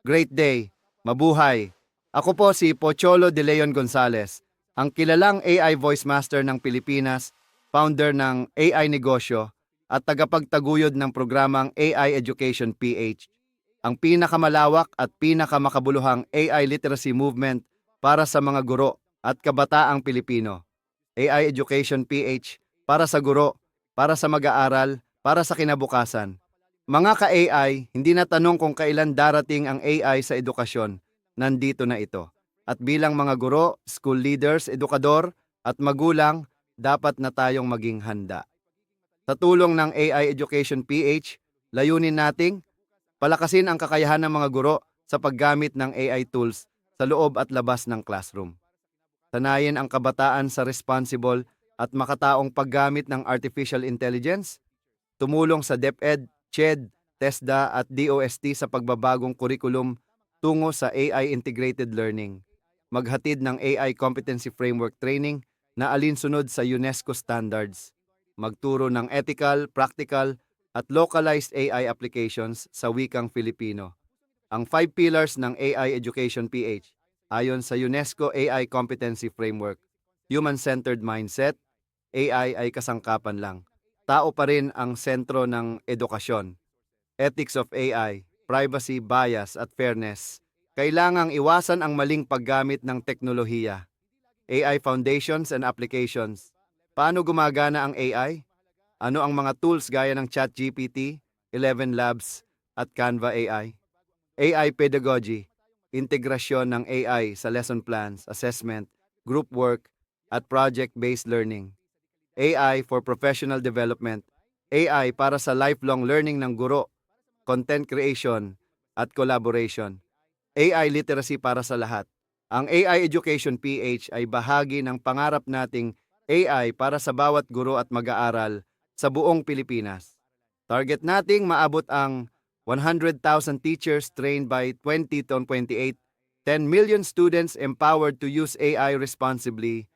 Great day. Mabuhay. Ako po si Pocholo De Leon Gonzalez, ang kilalang AI Voice Master ng Pilipinas, founder ng AI Negosyo, at tagapagtaguyod ng programang AI Education PH, ang pinakamalawak at pinakamakabuluhang AI literacy movement para sa mga guro at kabataang Pilipino. AI Education PH para sa guro, para sa mag-aaral, para sa kinabukasan. Mga ka-AI, hindi na tanong kung kailan darating ang AI sa edukasyon. Nandito na ito. At bilang mga guro, school leaders, edukador, at magulang, dapat na tayong maging handa. Sa tulong ng AI Education PH, layunin nating palakasin ang kakayahan ng mga guro sa paggamit ng AI tools sa loob at labas ng classroom. Sanayin ang kabataan sa responsible at makataong paggamit ng artificial intelligence, tumulong sa DepEd, CHED, TESDA at DOST sa pagbabagong kurikulum tungo sa AI integrated learning, maghatid ng AI competency framework training na alinsunod sa UNESCO standards, magturo ng ethical, practical at localized AI applications sa wikang Filipino. Ang five pillars ng AI Education PH ayon sa UNESCO AI Competency Framework, human-centered mindset, AI ay kasangkapan lang. Tao pa rin ang sentro ng edukasyon. Ethics of AI, privacy, bias at fairness. Kailangang iwasan ang maling paggamit ng teknolohiya. AI foundations and applications. Paano gumagana ang AI? Ano ang mga tools gaya ng ChatGPT, 11 Labs, at Canva AI? AI pedagogy, integrasyon ng AI sa lesson plans, assessment, group work, at project-based learning. AI for professional development, AI para sa lifelong learning ng guro, content creation, at collaboration. AI literacy para sa lahat. Ang AI Education PH ay bahagi ng pangarap nating AI para sa bawat guro at mag-aaral sa buong Pilipinas. Target nating maabot ang 100,000 teachers trained by 2028, 10 million students empowered to use AI responsibly,